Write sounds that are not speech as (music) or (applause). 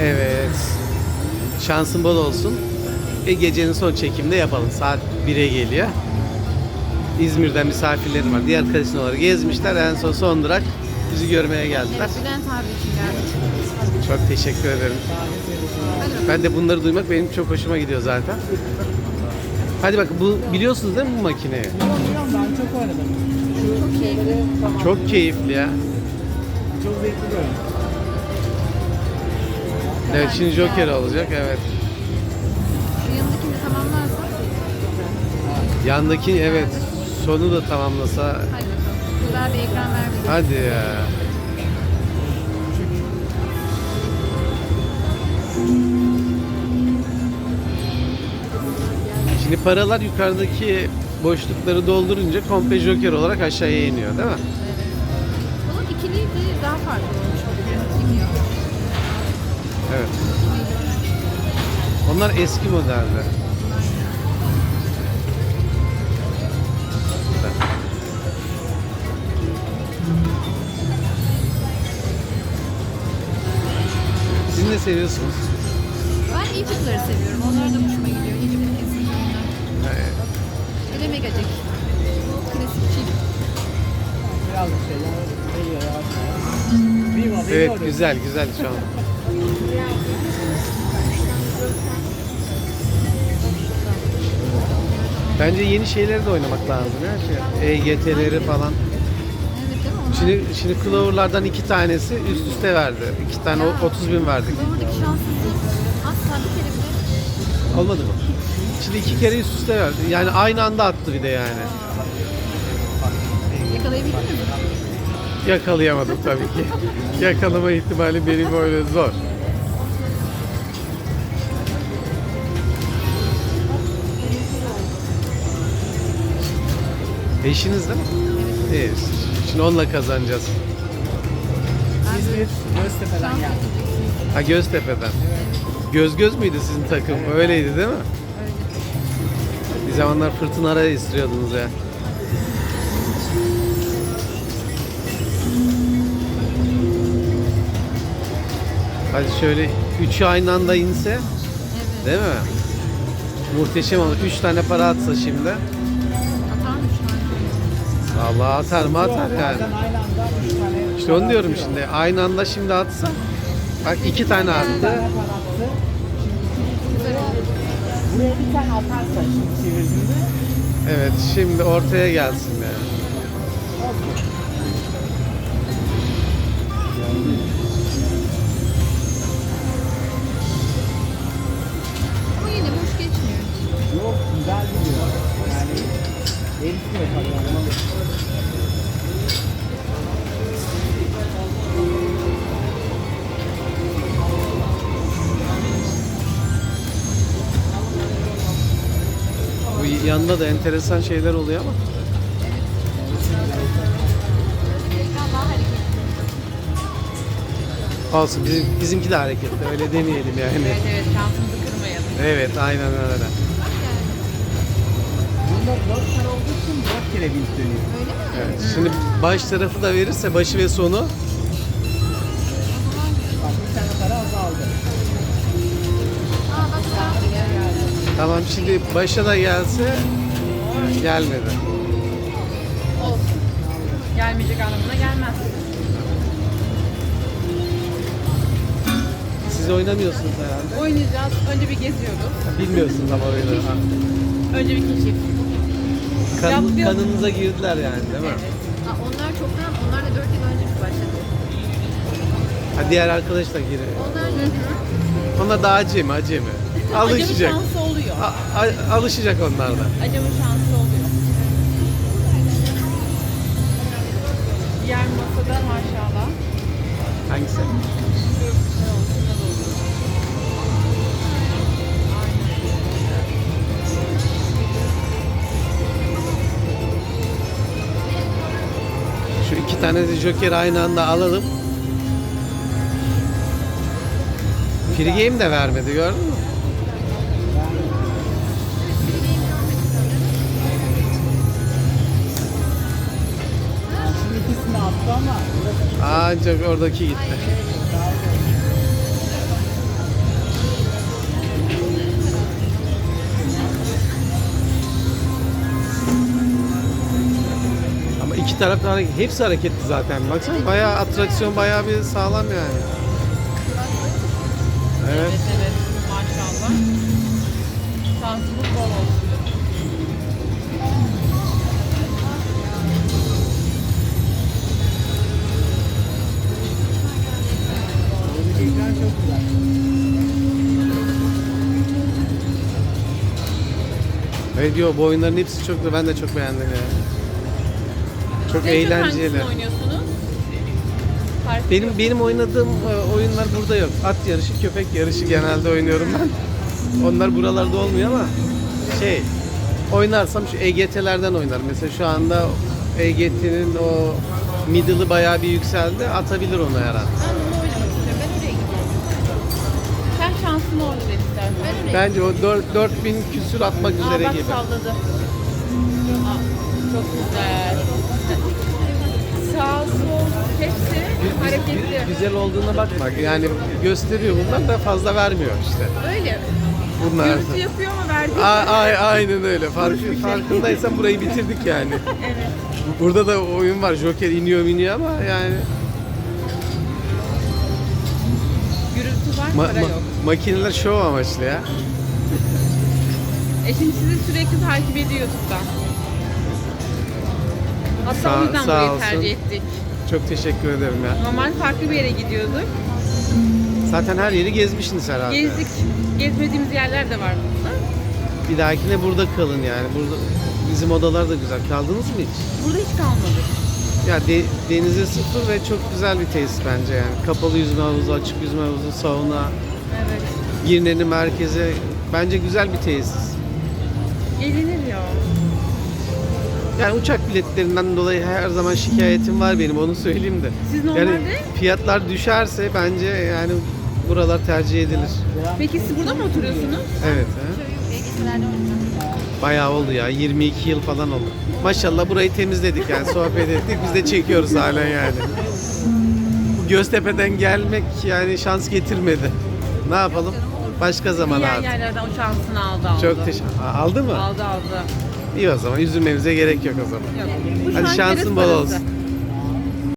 Evet. Şansın bol olsun. Ve gecenin son çekimde yapalım. Saat 1'e geliyor. İzmir'den misafirlerim var. Diğer kasinoları gezmişler. En son son durak bizi görmeye geldiler. Evet, Bülent abi için geldik. Çok teşekkür ederim. Ben de bunları duymak benim çok hoşuma gidiyor zaten. Hadi bak bu biliyorsunuz değil mi bu makineyi? Bilmiyorum ben çok oynadım. Çok keyifli. Çok keyifli ya. Çok zevkli bir oyun. Evet şimdi Joker olacak evet. Şu yanındakini de tamamlarsan Yandaki evet sonu da tamamlasa hadi. Güzel bir ekran ver bize. hadi ya. Şimdi paralar yukarıdaki boşlukları doldurunca komple Joker olarak aşağıya iniyor değil mi? Bunun ikiliydi daha farklı Onlar eski modelde. Siz ne seviyorsunuz? Ben Egypt'ları seviyorum. Onlar da hoşuma gidiyor. Egypt'in kesin oyunlar. Evet. Bir de Megacek. Klasik çift. Evet güzel güzel şu an. (laughs) Bence yeni şeyleri de oynamak lazım ya. Şey, EGT'leri falan. Evet değil mi? Onlar... Şimdi şimdi Clover'lardan iki tanesi üst üste verdi. İki tane o- 30 bin verdik. Buradaki şanssızlık asla bir kere bile Olmadı mı? Şimdi iki kere üst üste verdi. Yani aynı anda attı bir de yani. yakalayabildin mi? Yakalayamadım tabii ki. (laughs) Yakalama ihtimali benim öyle zor. Eşiniz değil mi? Evet. Şimdi onunla kazanacağız. İzmir Göztepe'den geldi. Ha Göztepe'den. Göz göz müydü sizin takım? Öyleydi değil mi? Bir zamanlar fırtınara istiriyordunuz ya. Hadi şöyle üçü aynı anda inse Evet. değil mi? Muhteşem olur. Üç tane para atsa şimdi. Vallahi atar mı atar yani. İşte onu diyorum şimdi. Aynı anda şimdi atsa. Bak iki tane attı. Buraya bir tane atarsa şimdi çevirdiğinde Evet şimdi ortaya gelsin yani. Ama yine boş geçmiyor. yok güzel gidiyor. Bu yanında da enteresan şeyler oluyor ama. Olsun bizim, bizimki de hareketli öyle demeyelim yani. Evet evet şansımızı kırmayalım. Evet aynen öyle. Bak yani. Bunda dört kere olduğu için dört kere bint dönüyor. Öyle mi? Evet. Şimdi baş tarafı da verirse başı ve sonu O zaman Bak bir tane para azaldı. Aa bak sağ tamam şimdi başa da gelse gelmedi. Olsun. Gelmeyecek anlamına gelmez. Siz oynamıyorsunuz herhalde. Oynayacağız. Önce bir geziyoruz. Bilmiyorsunuz ama oyunu. Önce bir keşif. Kan, Yapıyor. kanınıza girdiler yani değil mi? Ha, onlar çoktan, onlar da 4 yıl önce biz başladık. Ha, diğer arkadaş da giriyor. Onlar? Onlar da acemi acemi. Alışacak. Acemi şansı oluyor. A- a- alışacak onlar da. Acemi şansı oluyor. Diğer masada maşallah. Hangisi? Şu tane de Joker aynı anda alalım. Free game de vermedi gördün mü? Ancak oradaki gitti. İki hareket, hepsi hareketli zaten. Baksana bayağı atraksiyon bayağı bir sağlam yani. Evet. Evet evet maşallah. Şansımız bol olsun. Ekran çok güzel. Evet diyor bu oyunların hepsi çok ben de çok beğendim yani. Çok çok eğlenceli. oynuyorsunuz? Farklı Benim benim oynadığım e, oyunlar burada yok. At yarışı, köpek yarışı genelde oynuyorum ben. Onlar buralarda olmuyor ama şey oynarsam şu EGT'lerden oynarım. Mesela şu anda EGT'nin o middle'ı bayağı bir yükseldi. Atabilir onu herhalde. Ben bunu oynamak istiyorum. Ben oraya gidiyorum. Sen şansını dedi istersen. Ben oraya Bence o 4, 4000 küsür atmak Aa üzere bak gibi. salladı. Aa, çok güzel. Sağ sol hepsi hareketli. Güzel olduğuna bakma. Yani gösteriyor bunlar da fazla vermiyor işte. Öyle. Bunlar. Gürültü yapıyor ama verdiği A- a- aynen öyle. Fark, farkındaysan burayı bitirdik yani. (laughs) Evet. Burada da oyun var. Joker iniyor iniyor ama yani Gürültü var, ma- para ma- yok. makineler şov amaçlı ya. Eşim sizi sürekli takip ediyor YouTube'dan. Hatta Sağ- o yüzden sağ burayı olsun. tercih ettik. Çok teşekkür ederim ya. Normal farklı bir yere gidiyorduk. Zaten her yeri gezmişsiniz herhalde. Gezdik. Gezmediğimiz yerler de var burada. Bir dahakine burada kalın yani. Burada bizim odalar da güzel. Kaldınız mı hiç? Burada hiç kalmadık. Ya de, denize sıfır ve çok güzel bir tesis bence yani. Kapalı yüzme havuzu, açık yüzme havuzu, sauna, Evet. Girne'nin merkezi. Bence güzel bir tesis. Gelinir ya. Yani uçak biletlerinden dolayı her zaman şikayetim var benim onu söyleyeyim de. Siz Yani normalde fiyatlar düşerse bence yani buralar tercih edilir. Peki siz burada mı oturuyorsunuz? Evet. He? Bayağı oldu ya. 22 yıl falan oldu. Maşallah burayı temizledik yani sohbet ettik. Biz de çekiyoruz halen yani. Bu Göztepe'den gelmek yani şans getirmedi. Ne yapalım? Başka zaman Diğer artık. yerlerden o şansını aldı aldı. Çok teşekkür Aldı mı? Aldı aldı. İyi o zaman. Üzülmemize gerek yok o zaman. Yok. Bu Hadi şans şansın bol olsun.